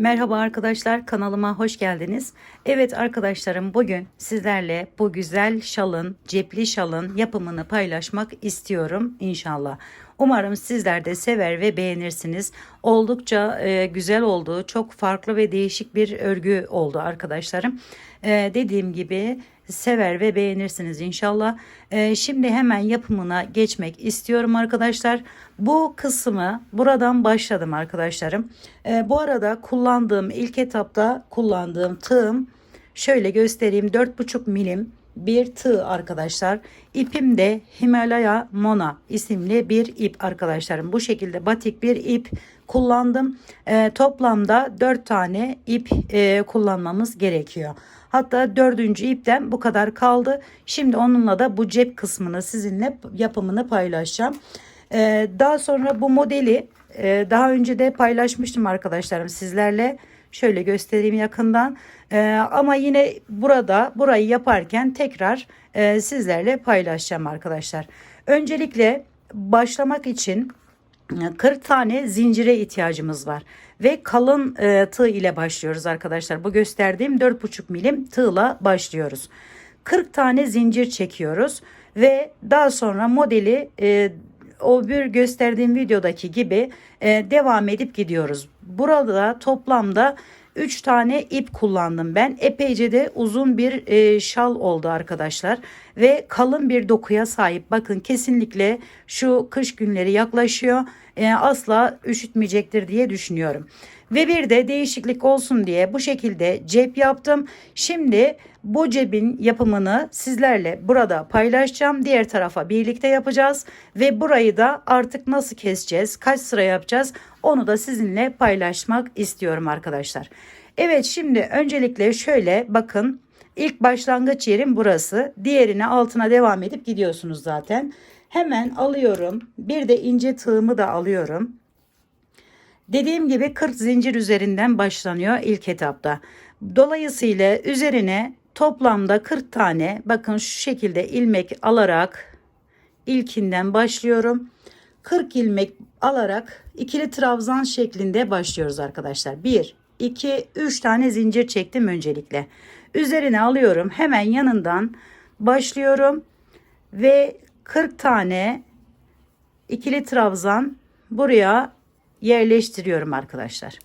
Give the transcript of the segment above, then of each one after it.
Merhaba arkadaşlar kanalıma hoş geldiniz. Evet arkadaşlarım bugün sizlerle bu güzel şalın, cepli şalın yapımını paylaşmak istiyorum inşallah. Umarım sizler de sever ve beğenirsiniz. Oldukça e, güzel oldu. Çok farklı ve değişik bir örgü oldu arkadaşlarım. E, dediğim gibi sever ve beğenirsiniz inşallah. E, şimdi hemen yapımına geçmek istiyorum arkadaşlar. Bu kısmı buradan başladım arkadaşlarım. E, bu arada kullandığım ilk etapta kullandığım tığım şöyle göstereyim 4,5 milim bir tığ arkadaşlar. İpim de Himalaya Mona isimli bir ip arkadaşlarım. Bu şekilde batik bir ip kullandım. E, toplamda 4 tane ip e, kullanmamız gerekiyor. Hatta dördüncü ipten bu kadar kaldı. Şimdi onunla da bu cep kısmını sizinle yapımını paylaşacağım. E, daha sonra bu modeli e, daha önce de paylaşmıştım arkadaşlarım sizlerle. Şöyle göstereyim yakından. Ee, ama yine burada burayı yaparken tekrar e, sizlerle paylaşacağım arkadaşlar. Öncelikle başlamak için 40 tane zincire ihtiyacımız var ve kalın e, tığ ile başlıyoruz arkadaşlar. Bu gösterdiğim 4,5 milim tığla başlıyoruz. 40 tane zincir çekiyoruz ve daha sonra modeli e, o bir gösterdiğim videodaki gibi e, devam edip gidiyoruz. Burada toplamda 3 tane ip kullandım ben. Epeyce de uzun bir e, şal oldu arkadaşlar. Ve kalın bir dokuya sahip. Bakın kesinlikle şu kış günleri yaklaşıyor. E, asla üşütmeyecektir diye düşünüyorum. Ve bir de değişiklik olsun diye bu şekilde cep yaptım. Şimdi bu cebin yapımını sizlerle burada paylaşacağım. Diğer tarafa birlikte yapacağız. Ve burayı da artık nasıl keseceğiz, kaç sıra yapacağız onu da sizinle paylaşmak istiyorum arkadaşlar. Evet şimdi öncelikle şöyle bakın. İlk başlangıç yerim burası. Diğerine altına devam edip gidiyorsunuz zaten. Hemen alıyorum. Bir de ince tığımı da alıyorum. Dediğim gibi 40 zincir üzerinden başlanıyor ilk etapta. Dolayısıyla üzerine toplamda 40 tane bakın şu şekilde ilmek alarak ilkinden başlıyorum. 40 ilmek alarak ikili trabzan şeklinde başlıyoruz arkadaşlar. 1 2 3 tane zincir çektim öncelikle. Üzerine alıyorum. Hemen yanından başlıyorum ve 40 tane ikili trabzan buraya yerleştiriyorum arkadaşlar.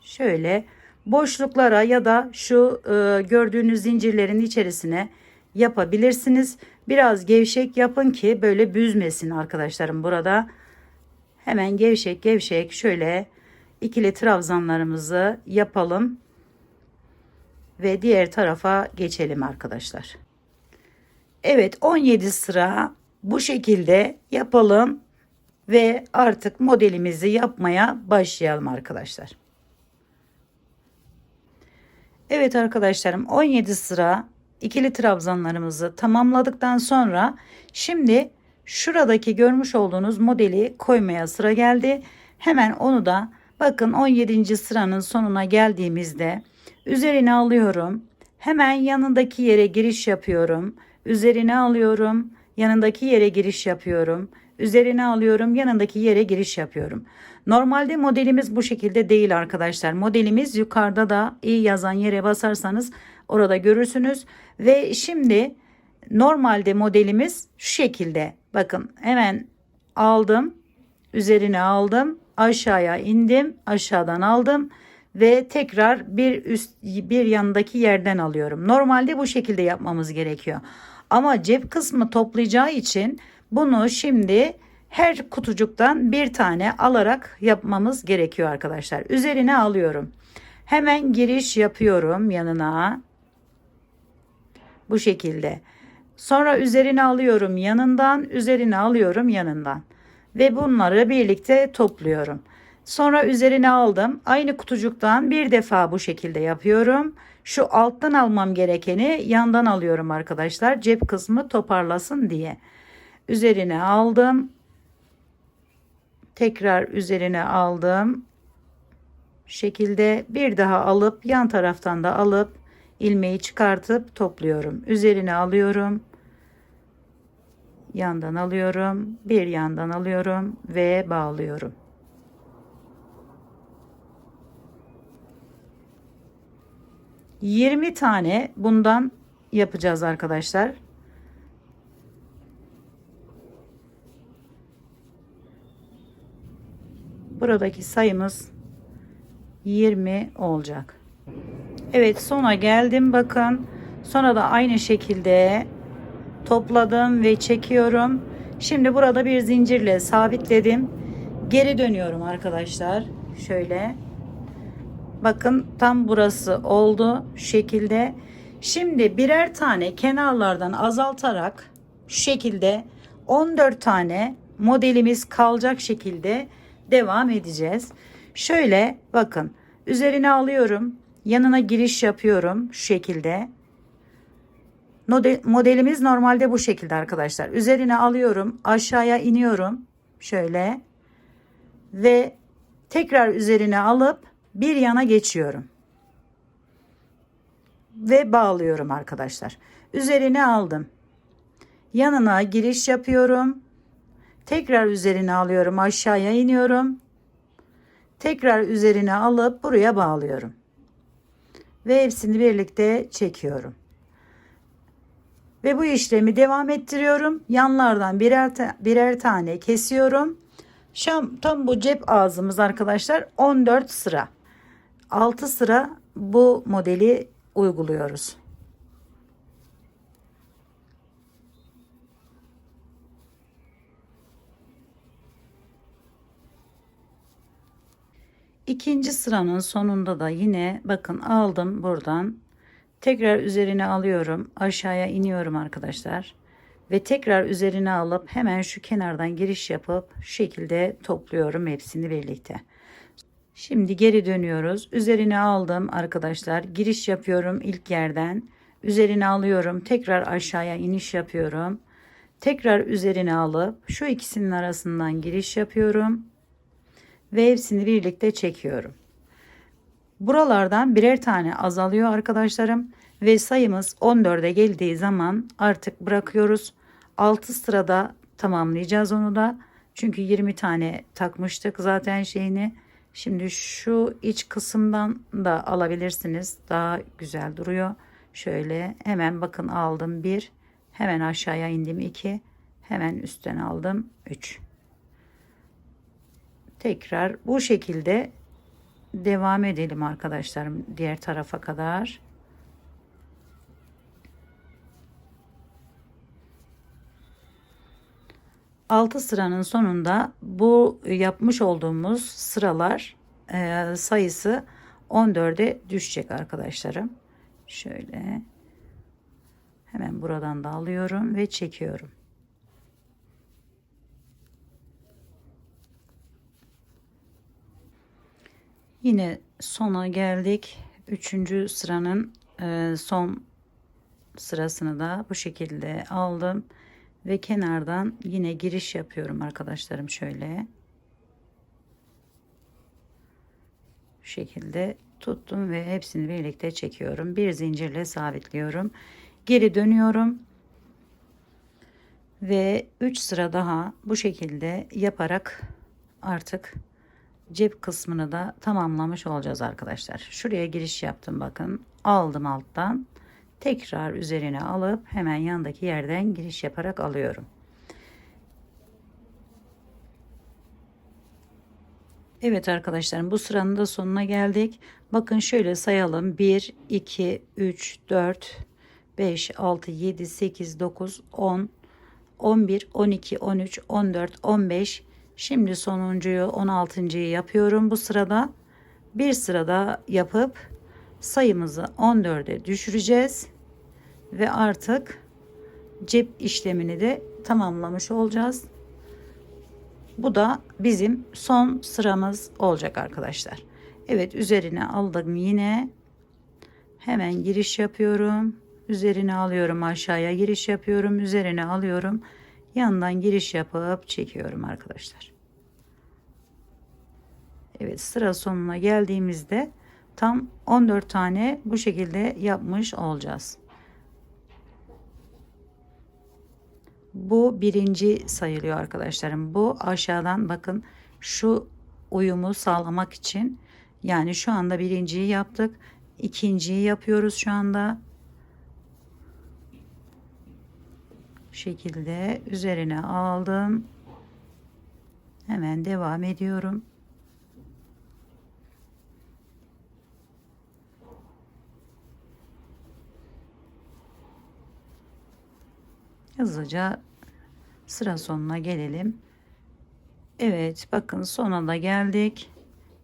Şöyle boşluklara ya da şu e, gördüğünüz zincirlerin içerisine yapabilirsiniz. Biraz gevşek yapın ki böyle büzmesin arkadaşlarım burada. Hemen gevşek gevşek şöyle ikili trabzanlarımızı yapalım. Ve diğer tarafa geçelim arkadaşlar. Evet 17 sıra bu şekilde yapalım ve artık modelimizi yapmaya başlayalım arkadaşlar. Evet arkadaşlarım 17 sıra ikili trabzanlarımızı tamamladıktan sonra şimdi şuradaki görmüş olduğunuz modeli koymaya sıra geldi. Hemen onu da bakın 17. sıranın sonuna geldiğimizde üzerine alıyorum. Hemen yanındaki yere giriş yapıyorum. Üzerine alıyorum. Yanındaki yere giriş yapıyorum. Üzerine alıyorum. Yanındaki yere giriş yapıyorum. Normalde modelimiz bu şekilde değil arkadaşlar. Modelimiz yukarıda da iyi yazan yere basarsanız orada görürsünüz. Ve şimdi normalde modelimiz şu şekilde. Bakın hemen aldım. Üzerine aldım. Aşağıya indim. Aşağıdan aldım ve tekrar bir üst bir yanındaki yerden alıyorum. Normalde bu şekilde yapmamız gerekiyor. Ama cep kısmı toplayacağı için bunu şimdi her kutucuktan bir tane alarak yapmamız gerekiyor arkadaşlar. Üzerine alıyorum. Hemen giriş yapıyorum yanına. Bu şekilde. Sonra üzerine alıyorum yanından, üzerine alıyorum yanından. Ve bunları birlikte topluyorum. Sonra üzerine aldım. Aynı kutucuktan bir defa bu şekilde yapıyorum. Şu alttan almam gerekeni yandan alıyorum arkadaşlar. Cep kısmı toparlasın diye. Üzerine aldım. Tekrar üzerine aldım. Şekilde bir daha alıp yan taraftan da alıp ilmeği çıkartıp topluyorum. Üzerine alıyorum. Yandan alıyorum. Bir yandan alıyorum ve bağlıyorum. Yirmi tane bundan yapacağız arkadaşlar. Buradaki sayımız 20 olacak. Evet sona geldim bakın. Sonra da aynı şekilde topladım ve çekiyorum. Şimdi burada bir zincirle sabitledim. Geri dönüyorum arkadaşlar. Şöyle. Bakın tam burası oldu şekilde. Şimdi birer tane kenarlardan azaltarak şu şekilde 14 tane modelimiz kalacak şekilde devam edeceğiz. Şöyle bakın üzerine alıyorum. Yanına giriş yapıyorum şu şekilde. Modelimiz normalde bu şekilde arkadaşlar. Üzerine alıyorum. Aşağıya iniyorum. Şöyle. Ve tekrar üzerine alıp bir yana geçiyorum. Ve bağlıyorum arkadaşlar. Üzerine aldım. Yanına giriş yapıyorum. Tekrar üzerine alıyorum. Aşağıya iniyorum. Tekrar üzerine alıp buraya bağlıyorum. Ve hepsini birlikte çekiyorum. Ve bu işlemi devam ettiriyorum. Yanlardan birer, ta birer tane kesiyorum. Şam, tam bu cep ağzımız arkadaşlar 14 sıra. 6 sıra bu modeli uyguluyoruz. İkinci sıranın sonunda da yine bakın aldım buradan Tekrar üzerine alıyorum. Aşağıya iniyorum arkadaşlar. Ve tekrar üzerine alıp hemen şu kenardan giriş yapıp şu şekilde topluyorum hepsini birlikte. Şimdi geri dönüyoruz. Üzerine aldım arkadaşlar. Giriş yapıyorum ilk yerden. Üzerine alıyorum. Tekrar aşağıya iniş yapıyorum. Tekrar üzerine alıp şu ikisinin arasından giriş yapıyorum. Ve hepsini birlikte çekiyorum. Buralardan birer tane azalıyor arkadaşlarım ve sayımız 14'e geldiği zaman artık bırakıyoruz. 6 sırada tamamlayacağız onu da. Çünkü 20 tane takmıştık zaten şeyini. Şimdi şu iç kısımdan da alabilirsiniz. Daha güzel duruyor. Şöyle hemen bakın aldım 1. Hemen aşağıya indim 2. Hemen üstten aldım 3. Tekrar bu şekilde devam edelim arkadaşlarım diğer tarafa kadar. Altı sıranın sonunda bu yapmış olduğumuz sıralar e, sayısı 14'e düşecek arkadaşlarım. Şöyle hemen buradan da alıyorum ve çekiyorum. Yine sona geldik. Üçüncü sıranın e, son sırasını da bu şekilde aldım. Ve kenardan yine giriş yapıyorum arkadaşlarım şöyle. Şu şekilde tuttum ve hepsini birlikte çekiyorum. Bir zincirle sabitliyorum. Geri dönüyorum. Ve 3 sıra daha bu şekilde yaparak artık cep kısmını da tamamlamış olacağız arkadaşlar. Şuraya giriş yaptım bakın. Aldım alttan. Tekrar üzerine alıp hemen yandaki yerden giriş yaparak alıyorum. Evet arkadaşlarım bu sıranın da sonuna geldik. Bakın şöyle sayalım. 1, 2, 3, 4, 5, 6, 7, 8, 9, 10, 11, 12, 13, 14, 15, Şimdi sonuncuyu 16.yı yapıyorum bu sırada. Bir sırada yapıp sayımızı 14'e düşüreceğiz. Ve artık cep işlemini de tamamlamış olacağız. Bu da bizim son sıramız olacak arkadaşlar. Evet üzerine aldım yine. Hemen giriş yapıyorum. Üzerine alıyorum aşağıya giriş yapıyorum. Üzerine alıyorum yandan giriş yapıp çekiyorum arkadaşlar. Evet sıra sonuna geldiğimizde tam 14 tane bu şekilde yapmış olacağız. Bu birinci sayılıyor arkadaşlarım. Bu aşağıdan bakın şu uyumu sağlamak için yani şu anda birinciyi yaptık. ikinciyi yapıyoruz şu anda. Şekilde üzerine aldım. Hemen devam ediyorum. Hızlıca sıra sonuna gelelim. Evet bakın sona da geldik.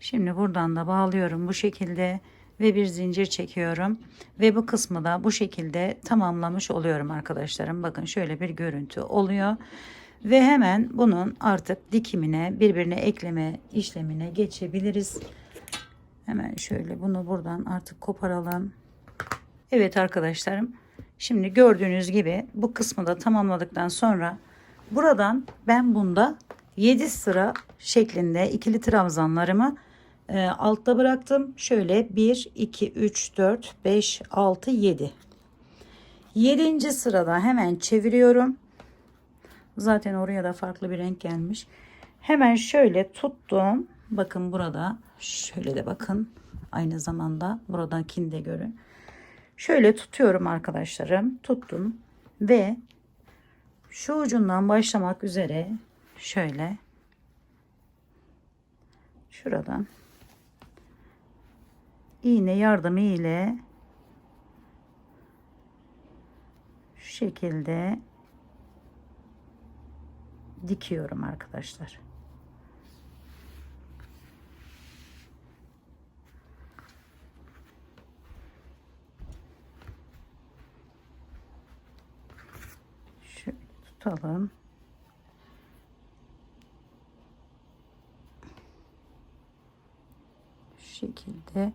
Şimdi buradan da bağlıyorum bu şekilde ve bir zincir çekiyorum ve bu kısmı da bu şekilde tamamlamış oluyorum arkadaşlarım. Bakın şöyle bir görüntü oluyor. Ve hemen bunun artık dikimine birbirine ekleme işlemine geçebiliriz. Hemen şöyle bunu buradan artık koparalım. Evet arkadaşlarım. Şimdi gördüğünüz gibi bu kısmı da tamamladıktan sonra buradan ben bunda 7 sıra şeklinde ikili trabzanlarımı e, altta bıraktım. Şöyle 1, 2, 3, 4, 5, 6, 7. 7. sırada hemen çeviriyorum. Zaten oraya da farklı bir renk gelmiş. Hemen şöyle tuttum. Bakın burada şöyle de bakın. Aynı zamanda buradakini de görün. Şöyle tutuyorum arkadaşlarım. Tuttum ve şu ucundan başlamak üzere şöyle şuradan iğne yardımı ile şu şekilde dikiyorum arkadaşlar. Tutalım. Şu şekilde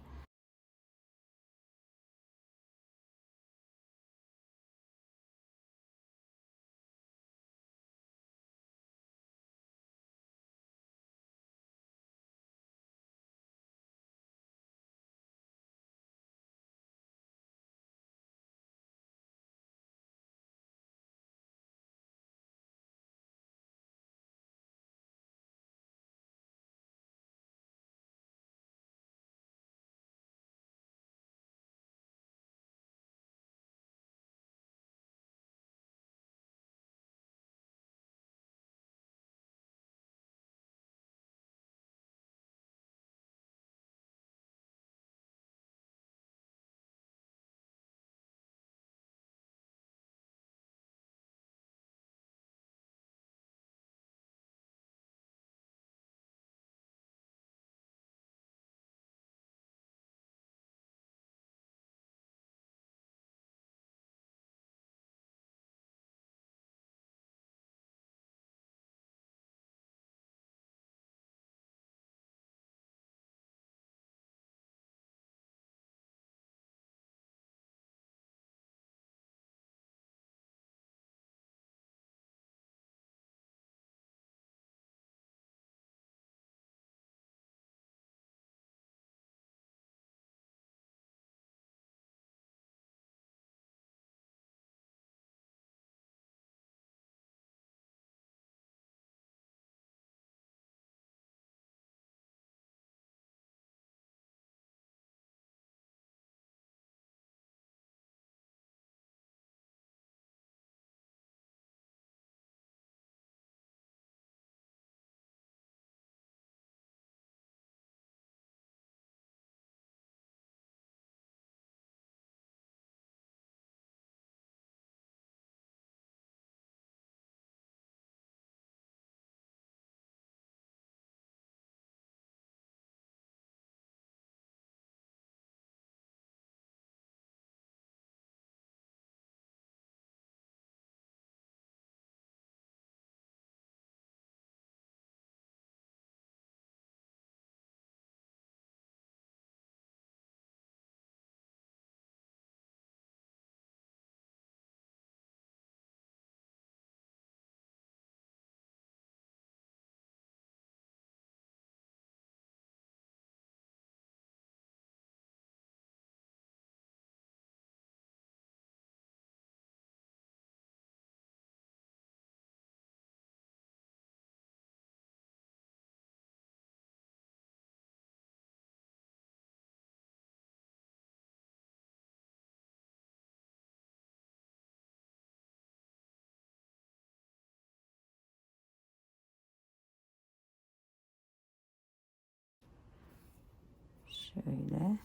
Şöyle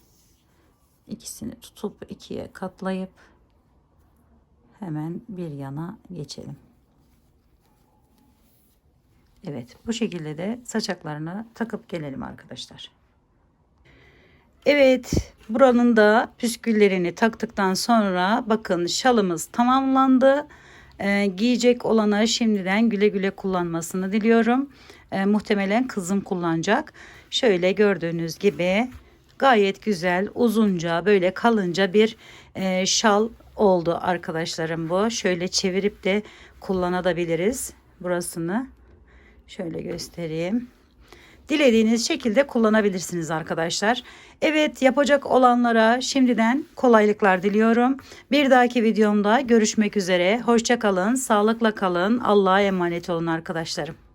ikisini tutup ikiye katlayıp hemen bir yana geçelim. Evet bu şekilde de saçaklarına takıp gelelim arkadaşlar. Evet buranın da püsküllerini taktıktan sonra bakın şalımız tamamlandı. Ee, giyecek olana şimdiden güle güle kullanmasını diliyorum. Ee, muhtemelen kızım kullanacak. Şöyle gördüğünüz gibi gayet güzel uzunca böyle kalınca bir e, şal oldu arkadaşlarım bu. Şöyle çevirip de kullanabiliriz burasını. Şöyle göstereyim. Dilediğiniz şekilde kullanabilirsiniz arkadaşlar. Evet yapacak olanlara şimdiden kolaylıklar diliyorum. Bir dahaki videomda görüşmek üzere. Hoşça kalın, sağlıkla kalın. Allah'a emanet olun arkadaşlarım.